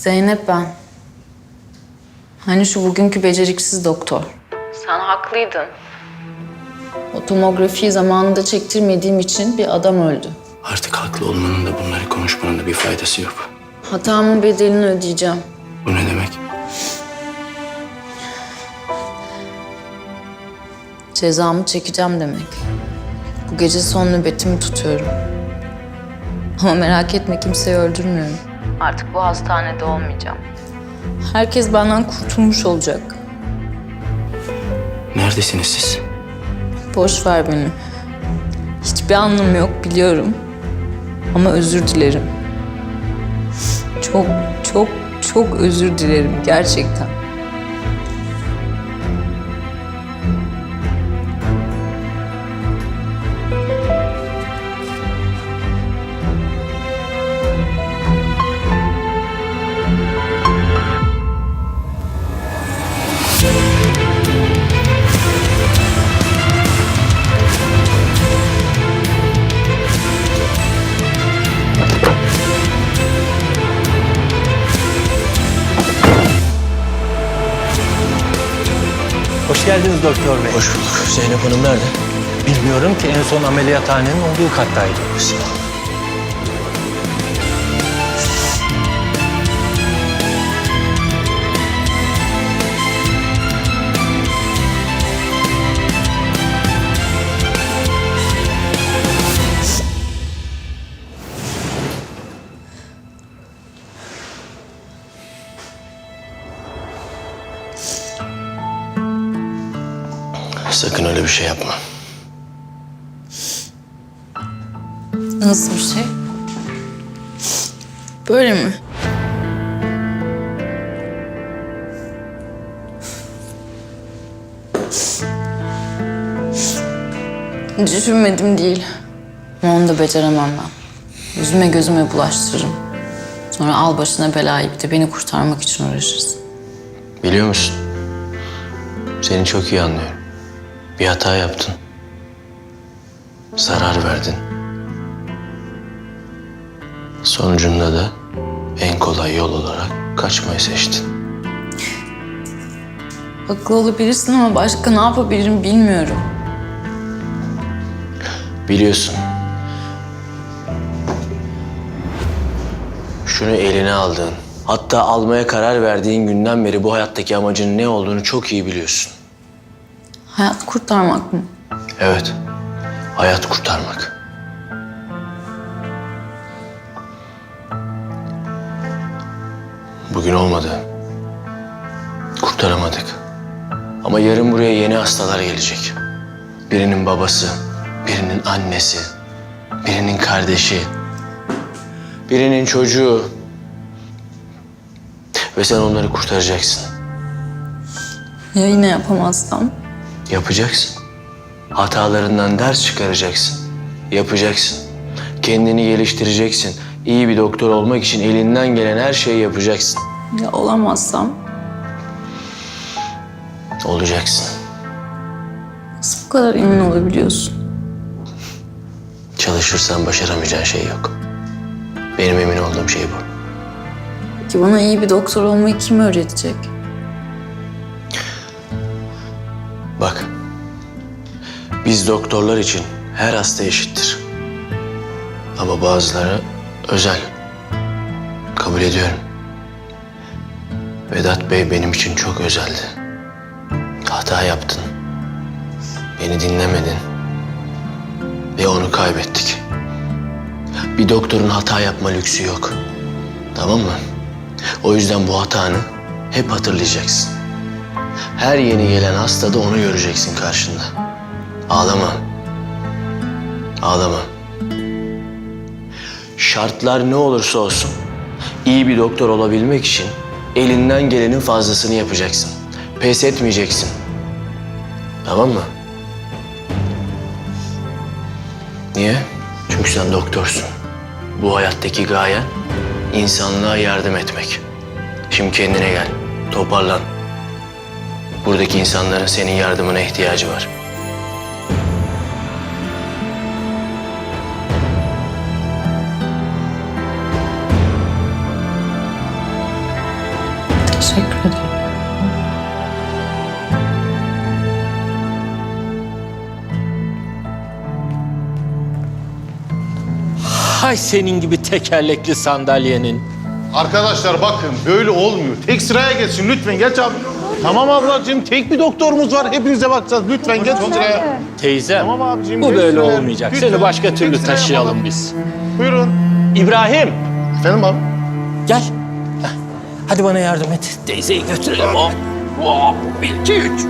Zeynep ben. Hani şu bugünkü beceriksiz doktor. Sen haklıydın. O tomografiyi zamanında çektirmediğim için bir adam öldü. Artık haklı olmanın da bunları konuşmanın da bir faydası yok. Hatamın bedelini ödeyeceğim. Bu ne demek? Cezamı çekeceğim demek. Bu gece son nöbetimi tutuyorum. Ama merak etme kimseyi öldürmüyorum. Artık bu hastanede olmayacağım. Herkes benden kurtulmuş olacak. Neredesiniz siz? Boş ver beni. Hiçbir anlamı yok biliyorum. Ama özür dilerim. Çok çok çok özür dilerim gerçekten. Geldiniz doktor bey. Hoş bulduk. Zeynep Hanım nerede? Bilmiyorum ki en son ameliyathanenin olduğu kattaydı. Sakın öyle bir şey yapma. Nasıl bir şey? Böyle mi? Düşünmedim değil. Ama onu da beceremem ben. Yüzüme gözüme bulaştırırım. Sonra al başına belayı bir de beni kurtarmak için uğraşırsın. Biliyor musun? Seni çok iyi anlıyorum. Bir hata yaptın. Zarar verdin. Sonucunda da en kolay yol olarak kaçmayı seçtin. Haklı olabilirsin ama başka ne yapabilirim bilmiyorum. Biliyorsun. Şunu eline aldığın, hatta almaya karar verdiğin günden beri bu hayattaki amacının ne olduğunu çok iyi biliyorsun. Hayat kurtarmak mı? Evet, hayat kurtarmak. Bugün olmadı. Kurtaramadık. Ama yarın buraya yeni hastalar gelecek. Birinin babası, birinin annesi, birinin kardeşi, birinin çocuğu. Ve sen onları kurtaracaksın. Ya yine yapamazsam? Yapacaksın. Hatalarından ders çıkaracaksın. Yapacaksın. Kendini geliştireceksin. İyi bir doktor olmak için elinden gelen her şeyi yapacaksın. Ya olamazsam? Olacaksın. Nasıl bu kadar emin olabiliyorsun? Çalışırsan başaramayacağın şey yok. Benim emin olduğum şey bu. Ki bana iyi bir doktor olmayı kim öğretecek? Biz doktorlar için her hasta eşittir. Ama bazıları özel. Kabul ediyorum. Vedat Bey benim için çok özeldi. Hata yaptın. Beni dinlemedin. Ve onu kaybettik. Bir doktorun hata yapma lüksü yok. Tamam mı? O yüzden bu hatanı hep hatırlayacaksın. Her yeni gelen hastada onu göreceksin karşında. Ağlama. Ağlama. Şartlar ne olursa olsun iyi bir doktor olabilmek için elinden gelenin fazlasını yapacaksın. Pes etmeyeceksin. Tamam mı? Niye? Çünkü sen doktorsun. Bu hayattaki gayen insanlığa yardım etmek. Şimdi kendine gel. Toparlan. Buradaki insanların senin yardımına ihtiyacı var. Ay senin gibi tekerlekli sandalyenin. Arkadaşlar bakın böyle olmuyor. Tek sıraya geçsin lütfen geç abi. Tamam ablacığım tek bir doktorumuz var. Hepinize bakacağız. Lütfen geç sıraya. Teyzem Tamam abicim, bu geç böyle sıraya. olmayacak. Lütfen. Seni başka türlü taşıyalım yapalım. biz. Buyurun. İbrahim Efendim abi. gel. Heh, Hadi bana yardım et. Teyzeyi götürelim. Hop. Hop. Bir, iki, üç.